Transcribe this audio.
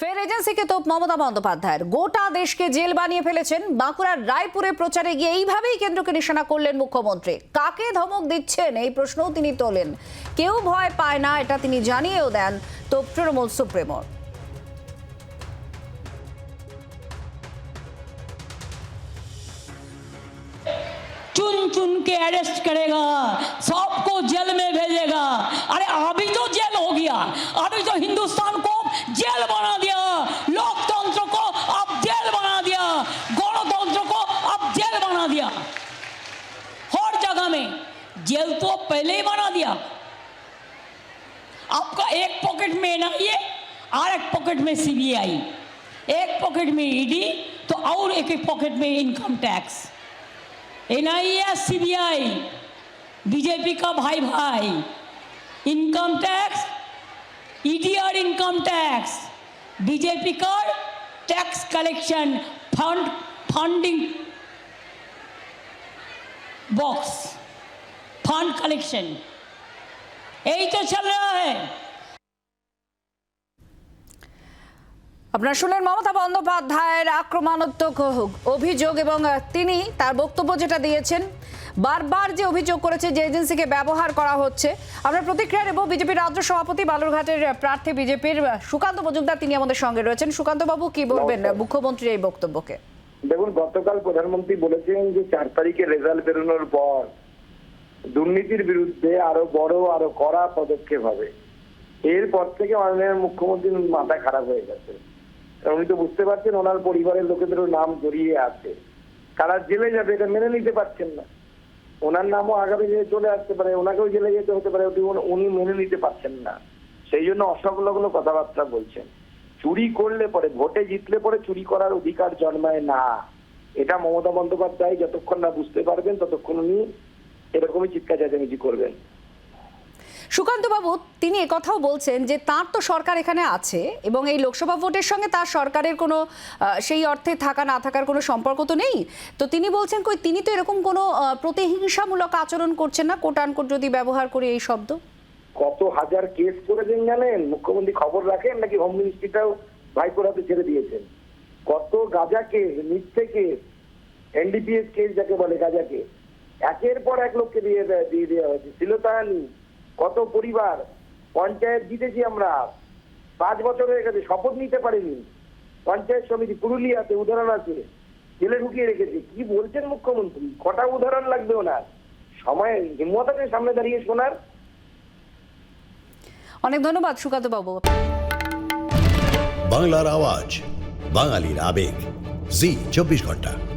ফের এজেন্সিকে তোপ মমতা বন্দ্যোপাধ্যায়ের গোটা দেশকে জেল বানিয়ে ফেলেছেন বাঁকুড়ার রায়পুরে প্রচারে গিয়ে এইভাবেই কেন্দ্রকে নিশানা করলেন মুখ্যমন্ত্রী কাকে ধমক দিচ্ছেন এই প্রশ্নও তিনি তোলেন কেউ ভয় পায় না এটা তিনি জানিয়েও দেন তোপ তৃণমূল সুপ্রিমোর चुन चुन के अरेस्ट करेगा सबको जेल में भेजेगा अरे अभी तो जेल हो गया अभी तो हिंदुस्तान को जेल तो पहले ही बना दिया। आपका एक पॉकेट में एनआईए और एक पॉकेट में सीबीआई एक पॉकेट में ईडी तो और एक एक पॉकेट में income tax. NIA CBI BJP का भाई भाई। इनकम टैक्स ईडी और इनकम टैक्स। बीजेपी का tax collection, fund, funding box. Fund collection यही तो चल रहा है আপনারা শুনলেন মমতা বন্দ্যোপাধ্যায়ের আক্রমণাত্মক অভিযোগ এবং তিনি তার বক্তব্য যেটা দিয়েছেন বারবার যে অভিযোগ করেছে যে এজেন্সিকে ব্যবহার করা হচ্ছে আমরা প্রতিক্রিয়া নেব বিজেপির রাজ্য সভাপতি বালুরঘাটের প্রার্থী বিজেপির সুকান্ত মজুমদার তিনি আমাদের সঙ্গে রয়েছেন সুকান্ত বাবু কি বলবেন মুখ্যমন্ত্রীর এই বক্তব্যকে দেখুন গতকাল প্রধানমন্ত্রী বলেছেন যে চার তারিখে রেজাল্ট বেরোনোর পর দুর্নীতির বিরুদ্ধে আরও বড়, আরও কড়া পদক্ষেপ হবে। এরপর থেকে মাননীয় মুখ্যমন্ত্রীর মাথা খারাপ হয়ে গেছে। উনি তো বুঝতে পারছেন ওনার পরিবারের লোকেদেরও নাম জড়িয়ে আছে। কারা জেলে যাবে এটা মেনে নিতে পারছেন না। ওনার নামও আগামী দিনে চলে আসতে পারে, ওনাকেও জেলে যেতে হতে পারে উনি- উনি মেনে নিতে পারছেন না। সেই জন্য অসংলগ্ন কথাবার্তা বলছেন। চুরি করলে পরে, ভোটে জিতলে পরে চুরি করার অধিকার জন্মায় না। এটা মমতা বন্দ্যোপাধ্যায় যতক্ষণ না বুঝতে পারবেন, ততক্ষণ উনি এরকমই চিৎকার চেঁচামেচি করবেন। সুকান্ত বাবু তিনি একথাও বলছেন যে তার তো সরকার এখানে আছে এবং এই লোকসভা ভোটের সঙ্গে তার সরকারের কোনো সেই অর্থে থাকা না থাকার কোনো সম্পর্ক তো নেই। তো তিনি বলছেন কই তিনি তো এরকম কোনো প্রতিহিংসামূলক আচরণ করছেন না কোট আনকোট যদি ব্যবহার করি এই শব্দ? কত হাজার কেস করেছেন জানেন? মুখ্যমন্ত্রী খবর রাখেন নাকি হোম মিনিস্ট্রিটাও ভাইপোর হাতে ছেড়ে দিয়েছেন? কত গাজা কেস মিথ্যে কেস এনডিপিএস কেস যাকে বলে গাজা কেস। একের পর এক লোককে দিয়ে দেয়- দিয়ে দেওয়া হয়েছে। শিলতাহানি কত পরিবার পঞ্চায়েত জিতেছি আমরা। পাঁচ বছর হয়ে গেছে শপথ নিতে পারিনি। পঞ্চায়েত সমিতি পুরুলিয়াতে উদাহরণ আছে। জেলে ঢুকিয়ে রেখেছে। কি বলছেন মুখ্যমন্ত্রী? কটা উদাহরণ লাগবে ওনার? সময় হিম্মত আছে সামনে দাঁড়িয়ে শোনার। অনেক ধন্যবাদ সুকান্ত বাবু বাংলার আওয়াজ বাঙালির আবেগ। জি চব্বিশ ঘণ্টা।